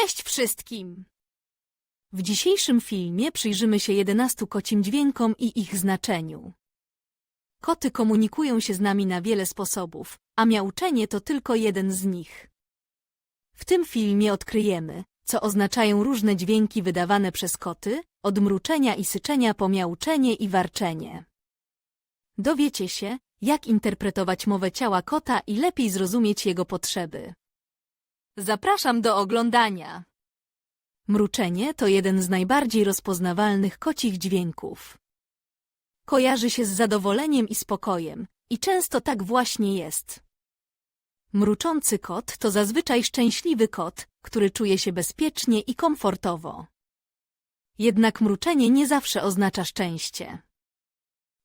Cześć wszystkim! W dzisiejszym filmie przyjrzymy się 11 kocim dźwiękom i ich znaczeniu. Koty komunikują się z nami na wiele sposobów, a miauczenie to tylko jeden z nich. W tym filmie odkryjemy, co oznaczają różne dźwięki wydawane przez koty, od mruczenia i syczenia po miauczenie i warczenie. Dowiecie się, jak interpretować mowę ciała kota i lepiej zrozumieć jego potrzeby. Zapraszam do oglądania. Mruczenie to jeden z najbardziej rozpoznawalnych kocich dźwięków. Kojarzy się z zadowoleniem i spokojem, i często tak właśnie jest. Mruczący kot to zazwyczaj szczęśliwy kot, który czuje się bezpiecznie i komfortowo. Jednak mruczenie nie zawsze oznacza szczęście.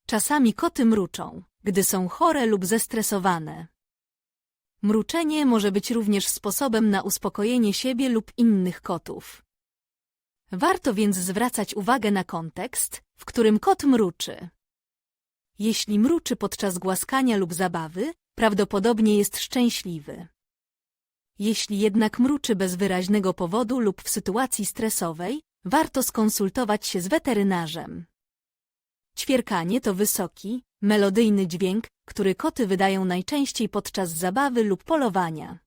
Czasami koty mruczą, gdy są chore lub zestresowane. Mruczenie może być również sposobem na uspokojenie siebie lub innych kotów. Warto więc zwracać uwagę na kontekst, w którym kot mruczy. Jeśli mruczy podczas głaskania lub zabawy, prawdopodobnie jest szczęśliwy. Jeśli jednak mruczy bez wyraźnego powodu lub w sytuacji stresowej, warto skonsultować się z weterynarzem. Ćwierkanie to wysoki, melodyjny dźwięk, który koty wydają najczęściej podczas zabawy lub polowania.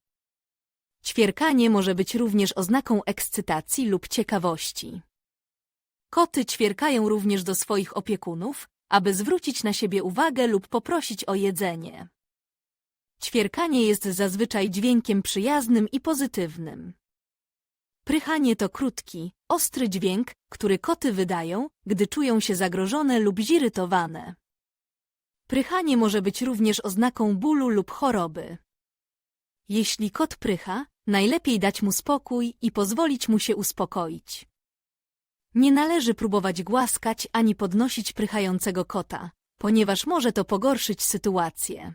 Ćwierkanie może być również oznaką ekscytacji lub ciekawości. Koty ćwierkają również do swoich opiekunów, aby zwrócić na siebie uwagę lub poprosić o jedzenie. Ćwierkanie jest zazwyczaj dźwiękiem przyjaznym i pozytywnym. Prychanie to krótki, ostry dźwięk, który koty wydają, gdy czują się zagrożone lub zirytowane. Prychanie może być również oznaką bólu lub choroby. Jeśli kot prycha, najlepiej dać mu spokój i pozwolić mu się uspokoić. Nie należy próbować głaskać ani podnosić prychającego kota, ponieważ może to pogorszyć sytuację.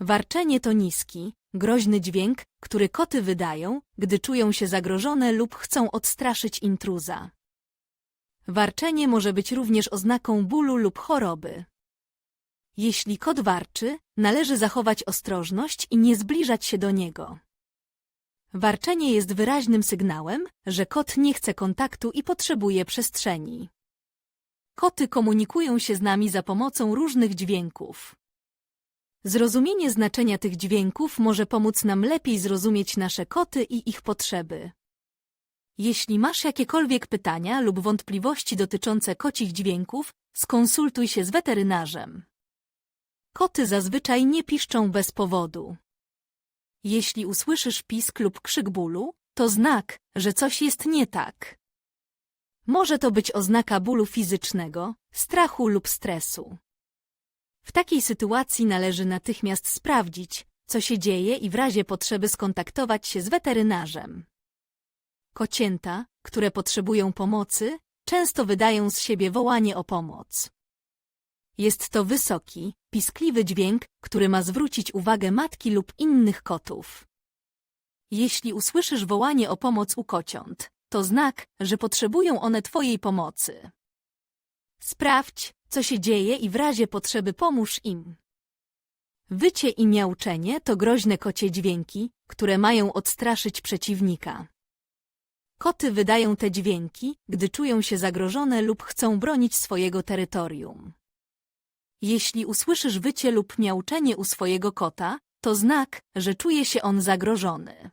Warczenie to niski, groźny dźwięk, który koty wydają, gdy czują się zagrożone lub chcą odstraszyć intruza. Warczenie może być również oznaką bólu lub choroby. Jeśli kot warczy, należy zachować ostrożność i nie zbliżać się do niego. Warczenie jest wyraźnym sygnałem, że kot nie chce kontaktu i potrzebuje przestrzeni. Koty komunikują się z nami za pomocą różnych dźwięków. Zrozumienie znaczenia tych dźwięków może pomóc nam lepiej zrozumieć nasze koty i ich potrzeby. Jeśli masz jakiekolwiek pytania lub wątpliwości dotyczące kocich dźwięków, skonsultuj się z weterynarzem. Koty zazwyczaj nie piszczą bez powodu. Jeśli usłyszysz pisk lub krzyk bólu, to znak, że coś jest nie tak. Może to być oznaka bólu fizycznego, strachu lub stresu. W takiej sytuacji należy natychmiast sprawdzić, co się dzieje i w razie potrzeby skontaktować się z weterynarzem. Kocięta, które potrzebują pomocy, często wydają z siebie wołanie o pomoc. Jest to wysoki, piskliwy dźwięk, który ma zwrócić uwagę matki lub innych kotów. Jeśli usłyszysz wołanie o pomoc u kociąt, to znak, że potrzebują one Twojej pomocy. Sprawdź, co się dzieje i w razie potrzeby pomóż im. Wycie i miauczenie to groźne kocie dźwięki, które mają odstraszyć przeciwnika. Koty wydają te dźwięki, gdy czują się zagrożone lub chcą bronić swojego terytorium. Jeśli usłyszysz wycie lub miauczenie u swojego kota, to znak, że czuje się on zagrożony.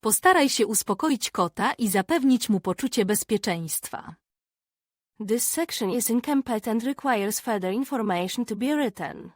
Postaraj się uspokoić kota i zapewnić mu poczucie bezpieczeństwa. This section is incomplete and requires further information to be written.